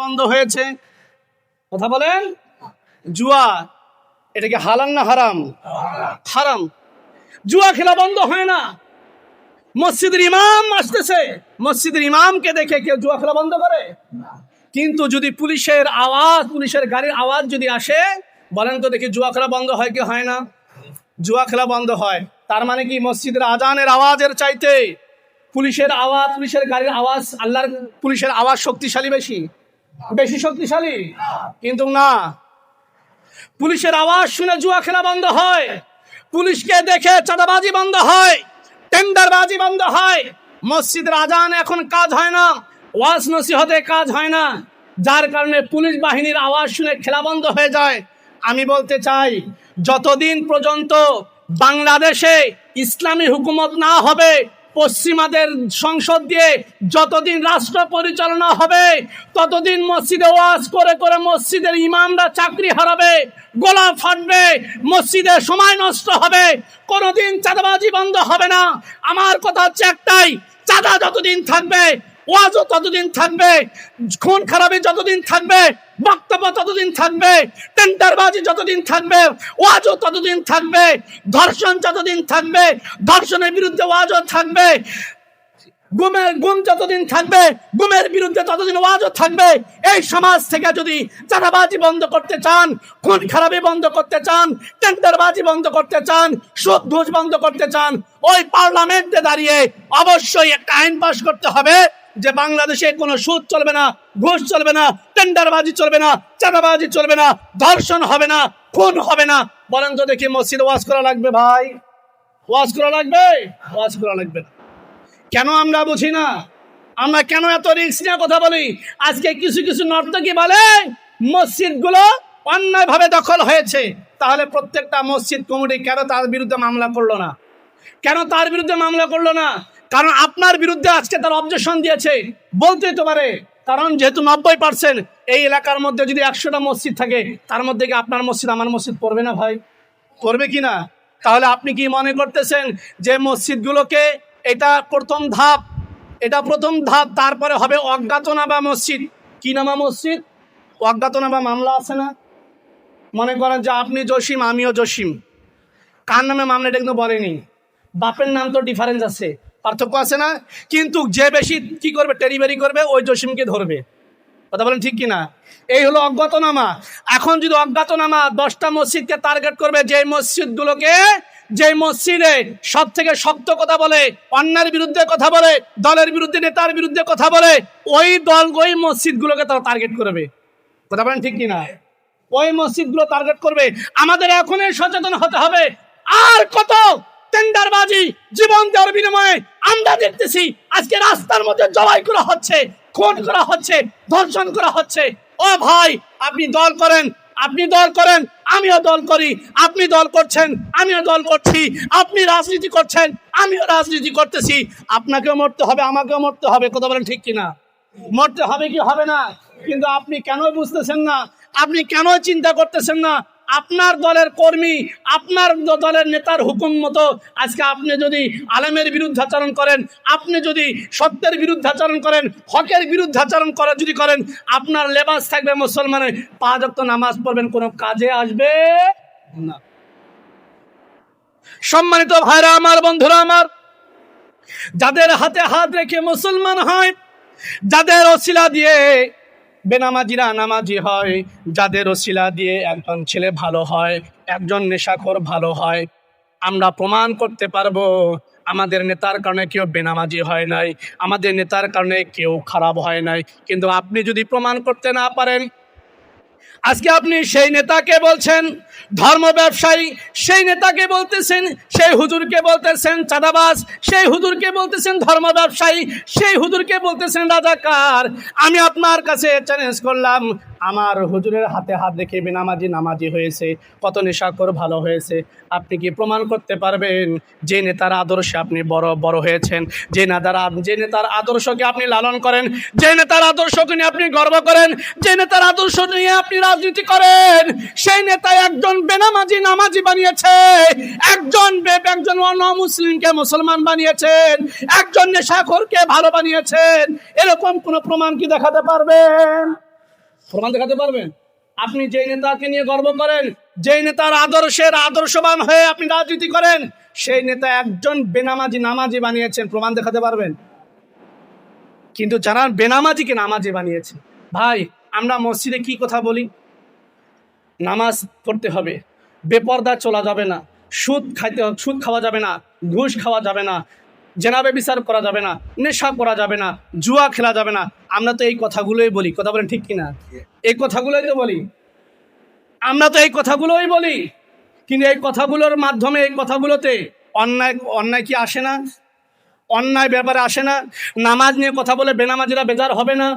বন্ধ হয়েছে। কথা বলেন? জুয়া, এটা কি হালাল না হারাম? হারাম। জুয়া খেলা বন্ধ হয় না। মসজিদের ইমাম আসতেছে। মসজিদের ইমামকে দেখে কেউ জুয়া খেলা বন্ধ করে? কিন্তু যদি পুলিশের আওয়াজ, পুলিশের গাড়ির আওয়াজ যদি আসে, বলেন তো দেখি জুয়া খেলা বন্ধ হয় কি হয় না? জুয়া খেলা বন্ধ হয়। তার মানে কি মসজিদের আজানের আওয়াজের চাইতে পুলিশের আওয়াজ, পুলিশের গাড়ির আওয়াজ, আল্লাহর পুলিশের আওয়াজ শক্তিশালী বেশি? বেশি শক্তিশালী? কিন্তু না। পুলিশের আওয়াজ শুনে জুয়া খেলা বন্ধ হয়। পুলিশকে দেখে চাঁদাবাজি বন্ধ হয়। টেন্ডারবাজি বন্ধ হয়। মসজিদের আজান এখন কাজ হয় না। ওয়াজ নসিহতে কাজ হয় না। যার কারণে পুলিশ বাহিনীর আওয়াজ শুনে খেলা বন্ধ হয়ে যায়। আমি বলতে চাই, যতদিন পর্যন্ত বাংলাদেশে ইসলামী হুকুমত না হবে পশ্চিমাদের সংসদ দিয়ে যতদিন রাষ্ট্র পরিচালনা হবে, ততদিন মসজিদে ওয়াজ করে করে মসজিদের ইমামরা চাকরি হারাবে, গোলা ফাটবে, মসজিদে সময় নষ্ট হবে, কোনোদিন চাঁদাবাজি বন্ধ হবে না। আমার কথা হচ্ছে একটাই, চাঁদা যতদিন থাকবে ওয়াজও ততদিন থাকবে, খুন খারাপি যতদিন থাকবে, বক্তব্য ততদিন থাকবে, টেন্ডারবাজি যতদিন থাকবে, ওয়াজও ততদিন থাকবে, ধর্ষণ যতদিন থাকবে, ধর্ষণের বিরুদ্ধে ওয়াজও থাকবে গুমের গুম যতদিন থাকবে, গুমের বিরুদ্ধে ততদিন ওয়াজও থাকবে। এই সমাজ থেকে যদি চাঁদাবাজি বন্ধ করতে চান, খুন খারাপি বন্ধ করতে চান, টেন্ডারবাজি বন্ধ করতে চান, সুদ ঘুষ বন্ধ করতে চান, ওই পার্লামেন্টে দাঁড়িয়ে অবশ্যই একটা আইন পাশ করতে হবে। যে বাংলাদেশে কোনো সুদ চলবে না, ঘুষ চলবে না, টেন্ডারবাজি চলবে না, চাঁদাবাজি চলবে না, ধর্ষণ হবে না, খুন হবে না, বলেন তো দেখি মসজিদ ওয়াজ করা লাগবে ভাই? ওয়াজ করা লাগবে? ওয়াজ করা লাগবে না। কেন আমরা বুঝি না? আমরা কেন এত রিক্স নিয়ে কথা বলি? আজকে কিছু কিছু নর্তকী বলে, মসজিদগুলো অন্যায়ভাবে দখল হয়েছে। তাহলে প্রত্যেকটা মসজিদ কমিটি কেন তার বিরুদ্ধে মামলা করল না? কেন তার বিরুদ্ধে মামলা করল না? কারণ আপনার বিরুদ্ধে আজকে তার অবজেকশন দিয়েছে। বলতেই তো পারে। কারণ যেহেতু নব্বই পার্সেন্ট এই এলাকার মধ্যে যদি একশোটা মসজিদ থাকে, তার মধ্যে কি আপনার মসজিদ, আমার মসজিদ পড়বে না ভাই? পড়বে কি না? তাহলে আপনি কি মনে করতেছেন যে মসজিদগুলোকে এটা প্রথম ধাপ, এটা প্রথম ধাপ, তারপরে হবে অজ্ঞাতনামা মসজিদ? কি নামা মসজিদ? অজ্ঞাতনামা মামলা আছে না? মনে করেন যে আপনি জসিম, আমিও জসিম। কার নামে মামলা এটা কিন্তু বলেনি? বাপের নাম তো ডিফারেন্স আছে। পার্থক্য আছে না? কিন্তু যে বেশি কি করবে, টেরিবেরি করবে, ওই জসিমকে ধরবে। কথা বলেন ঠিক কিনা? এই হলো অজ্ঞাতনামা। এখন যদি অজ্ঞাতনামা দশটা মসজিদকে টার্গেট করবে যে মসজিদগুলোকে যে মসজিদে সব থেকে শক্ত কথা বলে, অন্যার বিরুদ্ধে কথা বলে, দলের বিরুদ্ধে, নেতার বিরুদ্ধে কথা বলে, ওই দল, ওই মসজিদগুলোকে তারা টার্গেট করবে। কথা বলেন ঠিক কিনা? ওই মসজিদগুলো টার্গেট করবে। আমাদের এখনই সচেতন হতে হবে। আর কত টেন্ডারবাজি, জীবন দেওয়ার বিনিময়ে আমরা দেখতেছি আজকে রাস্তার মধ্যে জবাই করা হচ্ছে, খুন করা হচ্ছে, ধর্ষণ করা হচ্ছে। ও ভাই, আপনি দল করেন, আপনি দল করেন, আমিও দল করি, আপনি দল করছেন, আমিও দল করছি, আপনি রাজনীতি করছেন, আমিও রাজনীতি করতেছি। আপনাকেও মরতে হবে, আমাকেও মরতে হবে, কথা বলেন ঠিক কিনা? মরতে হবে কি হবে না? কিন্তু আপনি কেন বুঝতেছেন না? আপনি কেন চিন্তা করতেছেন না? আপনার দলের কর্মী, আপনার দলের নেতার হুকুম মতো আজকে আপনি যদি আলেমের বিরুদ্ধাচরণ করেন, আপনি যদি সত্যের বিরুদ্ধে বিরুদ্ধাচরণ করেন, হকের বিরুদ্ধে বিরুদ্ধাচরণ করে যদি করেন, আপনার লেবাস থাকবে মুসলমানের। পাঁচ অক্ত নামাজ পড়বেন, কোনো কাজে আসবে না। সম্মানিত ভাইরা আমার, বন্ধুরা আমার, যাদের হাতে হাত রেখে মুসলমান হয়, যাদের অশিলা দিয়ে বেনামাজিরা নামাজি হয়, যাদের ওসিলা দিয়ে একজন ছেলে ভালো হয়, একজন নেশাখোর ভালো হয়। আমরা প্রমাণ করতে পারব, আমাদের নেতার কারণে কেউ বেনামাজি হয় নাই, আমাদের নেতার কারণে কেউ খারাপ হয় নাই। কিন্তু আপনি যদি প্রমাণ করতে না পারেন আজকে আপনি সেই নেতাকে বলছেন, ধর্ম ব্যবসায়ী, সেই নেতাকে বলতেছেন, সেই হুজুরকে বলতেছেন চাঁদাবাস সেই হুজুরকে বলতেছেন, ধর্ম ব্যবসায়ী, সেই হুজুরকে বলতেছেন, রাজাকার। আমি আপনার কাছে চ্যালেঞ্জ করলাম আমার হুজুরের হাতে হাত রেখে বেনামাজি নামাজি হয়েছে, কত নেশাকর ভালো হয়েছে, আপনি কি প্রমাণ করতে পারবেন? যে নেতার আদর্শে আপনি বড় বড় হয়েছেন, যে নেতার যে নেতার আদর্শকে আপনি লালন করেন, যে নেতার আদর্শকে নিয়ে আপনি গর্ব করেন, যে নেতার আদর্শ নিয়ে আপনি রাজনীতি করেন, সেই নেতা একজন বেনামাজি নামাজি বানিয়েছে, একজন একজন অন্য মুসলিমকে মুসলমান বানিয়েছেন, একজন নেশাখোরকে ভালো বানিয়েছেন, এরকম কোনো প্রমাণ কি দেখাতে পারবেন? প্রমাণ দেখাতে পারবেন? আপনি যেই নেতাকে নিয়ে গর্ব করেন, যেই নেতার আদর্শের আদর্শবান হয়ে আপনি রাজনীতি করেন, সেই নেতা একজন বেনামাজি নামাজি বানিয়েছেন, প্রমাণ দেখাতে পারবেন? কিন্তু যারা বেনামাজিকে নামাজি বানিয়েছে, ভাই, আমরা মসজিদে কি কথা বলি? নামাজ পড়তে হবে, বেপর্দা চলা যাবে না, সুদ খাইতে, সুদ খাওয়া যাবে না, ঘুষ খাওয়া যাবে না জেনাবে বিচার করা যাবে না, নেশা করা যাবে না, জুয়া খেলা যাবে না। আমরা তো এই কথাগুলোই বলি, কথা বলেন ঠিক কিনা? এই কথাগুলোই তো বলি। আমরা তো এই কথাগুলোই বলি। কিন্তু এই কথাগুলোর মাধ্যমে, এই কথাগুলোতে অন্যায় অন্যায় কি আসে না? অন্যায় ব্যাপারে আসে না। নামাজ নিয়ে কথা বলে বেনামাজিরা বেজার হবে না।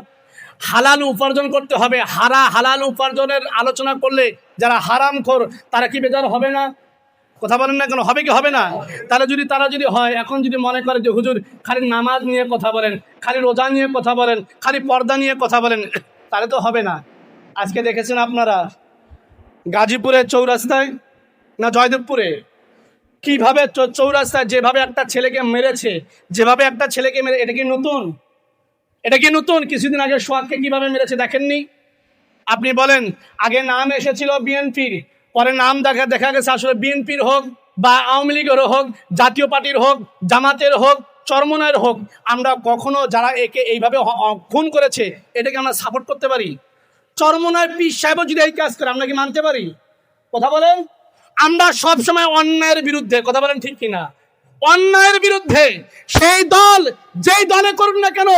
হালাল উপার্জন করতে হবে। হারা, হালাল উপার্জনের আলোচনা করলে যারা হারাম খোর তারা কি বেজার হবে না? কথা বলেন না কেন? হবে কি হবে না? তাহলে যদি তারা যদি হয় এখন যদি মনে করে যে হুজুর খালি নামাজ নিয়ে কথা বলেন খালি রোজা নিয়ে কথা বলেন খালি পর্দা নিয়ে কথা বলেন তাহলে তো হবে না। আজকে দেখেছেন আপনারা গাজীপুরের চৌরাস্তায় না জয়দেবপুরে? কীভাবে চৌরাস্তায় যেভাবে একটা ছেলেকে মেরেছে যেভাবে একটা ছেলেকে মেরে এটা কি নতুন? এটা কি নতুন? কিছুদিন আগে সোহাগকে কীভাবে মেরেছে দেখেননি? আপনি বলেন আগে নাম এসেছিল বিএনপির পরে নাম দেখা দেখা গেছে আসলে বিএনপির হোক বা আওয়ামী লীগের হোক, জাতীয় পার্টির হোক, জামাতের হোক, চরমনায়ের হোক, আমরা কখনো যারা একে এইভাবে খুন করেছে, এটাকে আমরা সাপোর্ট করতে পারি? চরমনায় পীর সাহেবও যদি এই কাজ করে, আমরা কি মানতে পারি? কথা বলেন? আমরা সবসময় অন্যায়ের বিরুদ্ধে, কথা বলেন ঠিক কিনা? অন্যায়ের বিরুদ্ধে সেই দল যেই দলে করুন না কেন,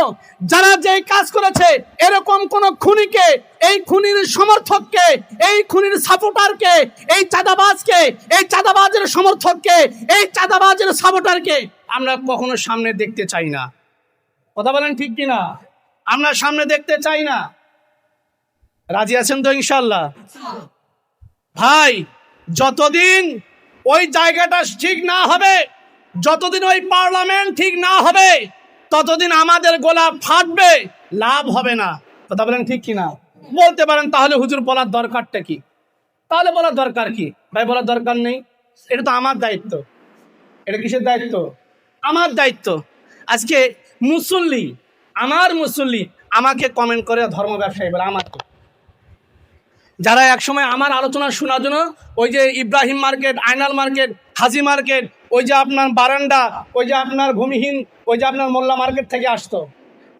যারা যেই কাজ করেছে, এরকম কোন খুনিকে, এই খুনির সমর্থককে, এই খুনির সাপোর্টারকে এই চাঁদাবাজকে, এই চাঁদাবাজের সমর্থককে, এই চাঁদাবাজের সাপোর্টারকে আমরা কখনো সামনে দেখতে চাই না। কথা বলেন ঠিক কিনা? আমরা সামনে দেখতে চাই না। রাজি আছেন তো ইনশাল্লাহ ভাই, যতদিন ওই জায়গাটা ঠিক না হবে যতদিন ওই পার্লামেন্ট ঠিক না হবে, ততদিন আমাদের গোলা ফাটবে, লাভ হবে না। কথা বলেন ঠিক কিনা? বলতে পারেন, তাহলে হুজুর বলার দরকারটা কি? তাহলে বলার দরকার কি? ভাই, বলার দরকার নেই। এটা তো আমার দায়িত্ব। এটা কিসের দায়িত্ব? আমার দায়িত্ব। আজকে মুসল্লি, আমার মুসল্লি আমাকে কমেন্ট করে ধর্ম ব্যবসায়ী বলে, আমাকে। যারা একসময় আমার আলোচনা শোনার জন্য ওই যে Ibrahim market, Aynal market, Haji market ওই যে আপনার বারান্দা, ওই যে আপনার ভূমিহীন, ওই যে আপনার মোল্লা মার্কেট থেকে আসতো।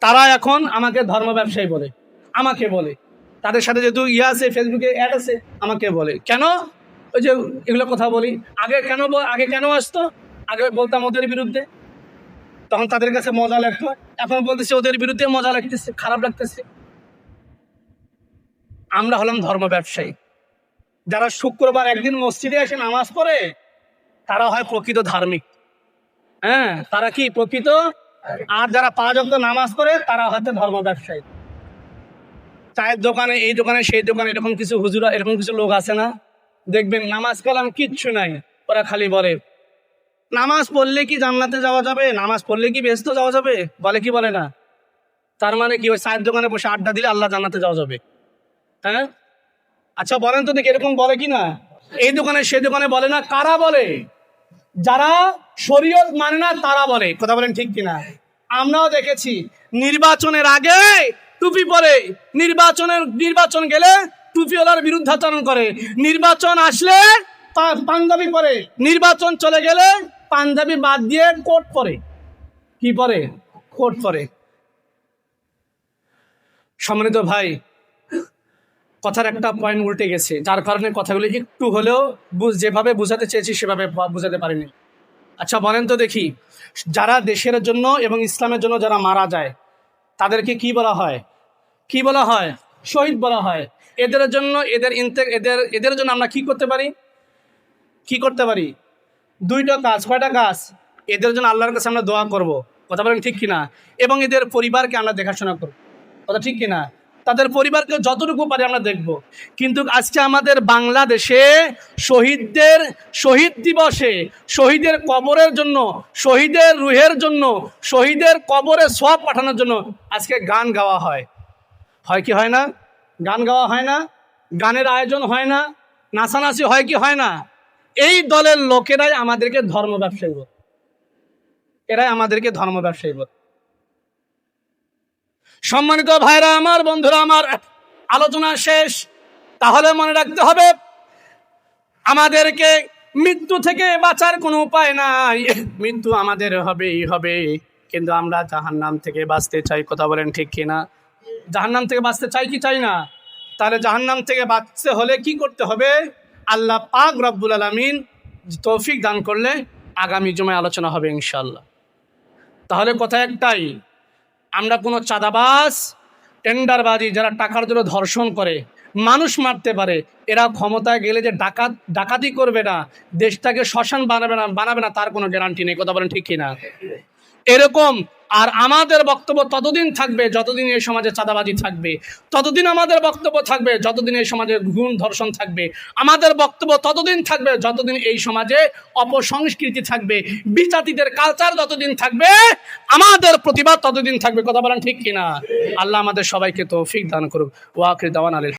তারা এখন আমাকে ধর্ম ব্যবসায়ী বলে, আমাকে বলে। তাদের সাথে যেহেতু ইয়ে আছে ফেসবুকে অ্যাড আছে, আমাকে বলে। কেন? ওই যে এগুলো কথা বলি। আগে কেন আগে কেন আসতো? আগে বলতাম ওদের বিরুদ্ধে। তখন তাদের কাছে মজা লাগতো। এখন বলতেছে ওদের বিরুদ্ধে মজা লাগতেছে, খারাপ লাগতেছে। আমরা হলাম ধর্ম ব্যবসায়ী। যারা শুক্রবার একদিন মসজিদে এসে নামাজ পড়ে তারা হয় প্রকৃত ধার্মিক। হ্যাঁ তারা কি প্রকৃত? আর যারা পাঁচ অক্ট নামাজ করে তারা হয়তো ধর্ম ব্যবসায়ী। চায়ের দোকানে, এই দোকানে, সেই দোকানে, এরকম কিছু হুজুরা, এরকম কিছু লোক আছে না? দেখবেন নামাজ কালাম কিচ্ছু নাই, ওরা খালি বলে। নামাজ পড়লে কি জান্নাতে যাওয়া যাবে? নামাজ পড়লে কি ব্যস্ত যাওয়া যাবে? বলে কি বলে না? তার মানে কি ওই চায়ের দোকানে বসে আড্ডা দিলে আল্লাহ জান্নাতে যাওয়া যাবে। হ্যাঁ? আচ্ছা বলেন তো দেখি, এরকম বলে কি না? এই দোকানে, সে দোকানে বলে না, কারা বলে? যারা শরীয়ত মানে না, তারা বলে। কথা বলেন ঠিক কিনা? আমরাও দেখেছি, নির্বাচনের আগে টুপি পরে, নির্বাচনের, নির্বাচন গেলে টুপিওয়ালার বিরুদ্ধাচরণ করে। নির্বাচন আসলে পাঞ্জাবি পরে। নির্বাচন চলে গেলে পাঞ্জাবি বাদ দিয়ে কোট পরে। কি পরে? কোট পরে। সম্মানিত ভাই কথার একটা পয়েন্ট উল্টে গেছে। যার কারণে কথাগুলি একটু হলেও যেভাবে বোঝাতে চেয়েছি, সেভাবে বোঝাতে পারিনি। আচ্ছা বলেন তো দেখি, যারা দেশের জন্য এবং ইসলামের জন্য যারা মারা যায়, তাদেরকে কি বলা হয়? কি বলা হয়? শহীদ বলা হয়। এদের জন্য, এদের ইন্তে এদের এদের জন্য আমরা কি করতে পারি? কি করতে পারি? দুইটা কাজ, কয়টা কাজ? এদের জন্য আল্লাহর কাছে আমরা দোয়া করব। কথা বলেন ঠিক কিনা? এবং এদের পরিবারকে আমরা দেখাশোনা করব। কথা ঠিক কিনা? তাদের পরিবারকে যতটুকু পারি আমরা দেখব। কিন্তু আজকে আমাদের বাংলাদেশে শহীদদের শহীদ দিবসে, শহীদের কবরের জন্য, শহীদের রুহের জন্য, শহীদের কবরে সব পাঠানোর জন্য আজকে গান গাওয়া হয়। হয় কি হয় না? গান গাওয়া হয় না? গানের আয়োজন হয় না? নাচানাচি হয় কি হয় না? এই দলের লোকেরাই আমাদেরকে ধর্ম ব্যবসায়ী এরাই আমাদেরকে ধর্ম ব্যবসায়ী বলে। সম্মানিত ভাইরা, আমার বন্ধুরা, আমার আলোচনা শেষ। তাহলে মনে রাখতে হবে, আমাদেরকে মৃত্যু থেকে বাঁচার কোনো উপায় নাই। মৃত্যু আমাদের হবেই হবে কিন্তু আমরা জাহান্নাম থেকে বাঁচতে চাই, কথা বলেন ঠিক কিনা? জাহান্নাম থেকে বাঁচতে চাই কি চাই না? তাহলে জাহান্নাম থেকে বাঁচতে হলে কি করতে হবে? আল্লাহ পাক রব্বুল আলমিন তৌফিক দান করলে আগামী জমায় আলোচনা হবে ইনশাল্লাহ তাহলে কথা একটাই আমরা কোনো চাঁদাবাস টেন্ডারবাজি যারা টাকার জন্য ধর্ষণ করে, মানুষ মারতে পারে, এরা ক্ষমতায় গেলে যে ডাকাত, ডাকাতি করবে না, দেশটাকে শ্মশান বানাবে না বানাবে না, তার কোনো গ্যারান্টি নেই, কথা বলেন ঠিক কিনা? এরকম। আর আমাদের বক্তব্য ততদিন থাকবে যতদিন এই সমাজে চাঁদাবাজি থাকবে। ততদিন আমাদের বক্তব্য থাকবে যতদিন এই সমাজে গুণ ধর্ষণ থাকবে। আমাদের বক্তব্য ততদিন থাকবে যতদিন এই সমাজে অপসংস্কৃতি থাকবে। বিজাতিদের কালচার যতদিন থাকবে, আমাদের প্রতিবাদ ততদিন থাকবে। কথা বলেন ঠিক কিনা? আল্লাহ আমাদের সবাইকে তৌফিক দান করুক। ওয়াকরি দাওয়ান আলী